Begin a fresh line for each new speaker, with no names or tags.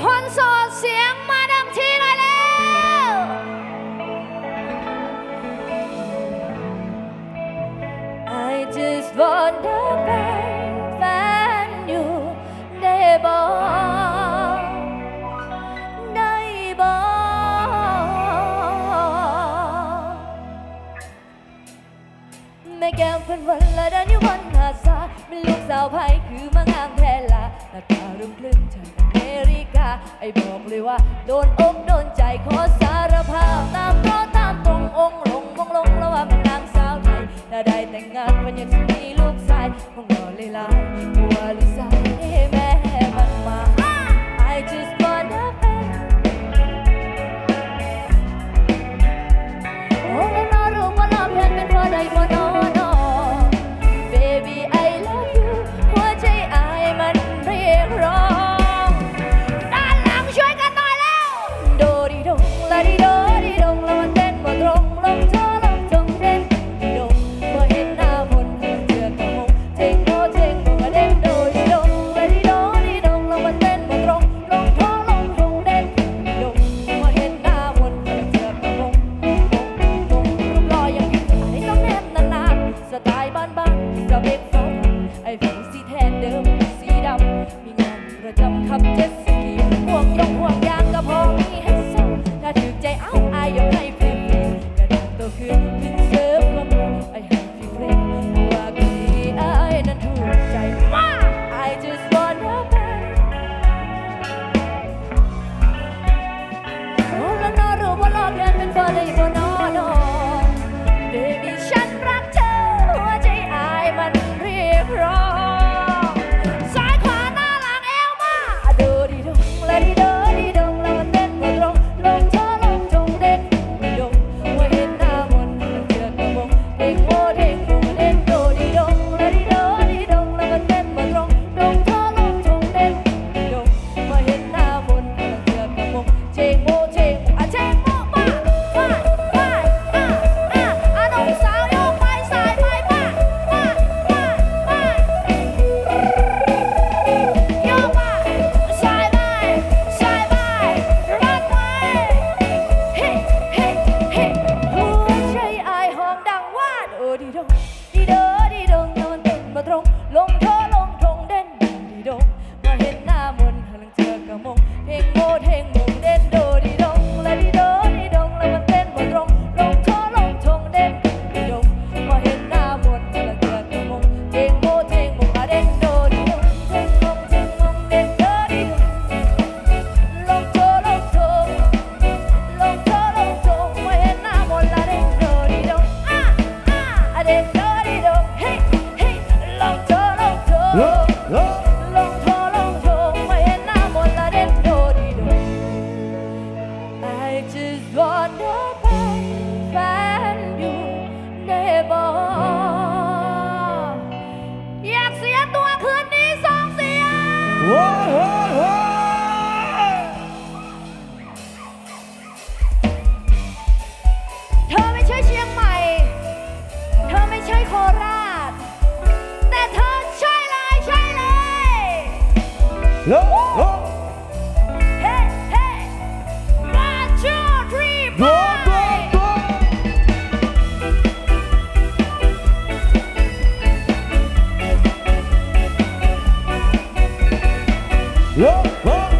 คนโสดเสียงมาดังทีหน่อยแล้วไอ just wanna be แฟนอยู่ได้บอกได้บอกแม่แก้มเพิ่นวันละเดินอยู่บนหาดทายเป็นลูกสาวไผคือมางามแท้ละแน้ตาเริ่มคลึ้งฉัน ริกา ไอ้บอกเลยว่า โดนอกโดนใจขอสารภาพตามเพราะตามตรงองค์ลงมองลงแล้วว่าเป็นนางสาวไทยถ้าได้แต่งงานวันยังจะมีลูกชายคงรอเลยลาย 버리려 이런 Just is. Whoa,
whoa.